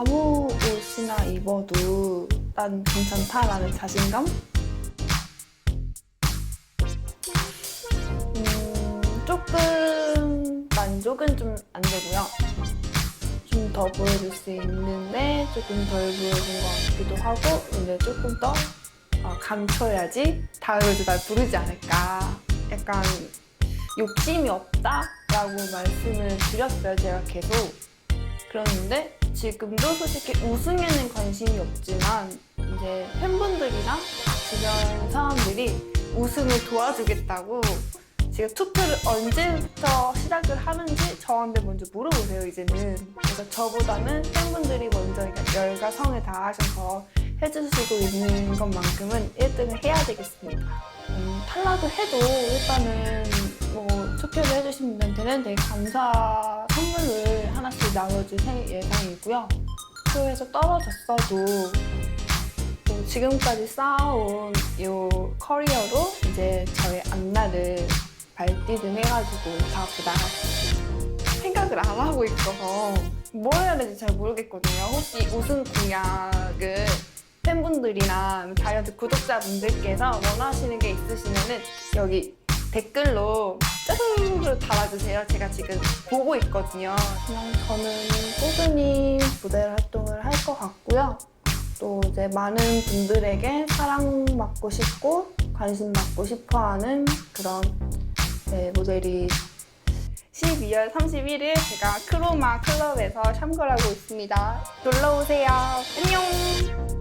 아무 옷이나 입어도 난 괜찮다라는 자신감? 음, 조금 만족은 좀 안 되고요. 좀 더 보여줄 수 있는데 조금 덜 보여준 것 같기도 하고 근데 조금 더 어, 감춰야지 다음에도 날 부르지 않을까 약간 욕심이 없다라고 말씀을 드렸어요 제가 계속 그런데 지금도 솔직히 우승에는 관심이 없지만 이제 팬분들이나 주변 사람들이 우승을 도와주겠다고 지금 투표를 언제부터 시작을 하는지 저한테 먼저 물어보세요 이제는. 그래서 저보다는 팬분들이 먼저 열과 성을 다하셔서 해주시고 있는 것만큼은 1등을 해야 되겠습니다. 음, 탈락을 해도 일단은 뭐 투표를 해주신 분들한테는 되게 감사 나눠줄 생- 예정이고요 투표에서 떨어졌어도 또 지금까지 쌓아온 이 커리어로 이제 저의 앞날을 발디듬 해가지고 다 앞으로 나갈 수 있어요. 생각을 안 하고 있어서 뭘 해야 될지 잘 모르겠거든요. 혹시 우승 공약을 팬분들이나 다이어트 구독자분들께서 원하시는 게 있으시면은 여기 댓글로 짜르르 달아주세요. 제가 지금 보고 있거든요. 그냥 저는 꾸준히 모델 활동을 할 것 같고요. 또 이제 많은 분들에게 사랑받고 싶고 관심 받고 싶어하는 그런 네, 모델이 12월 31일 제가 크로마 클럽에서 참가하고 있습니다. 놀러 오세요. 안녕.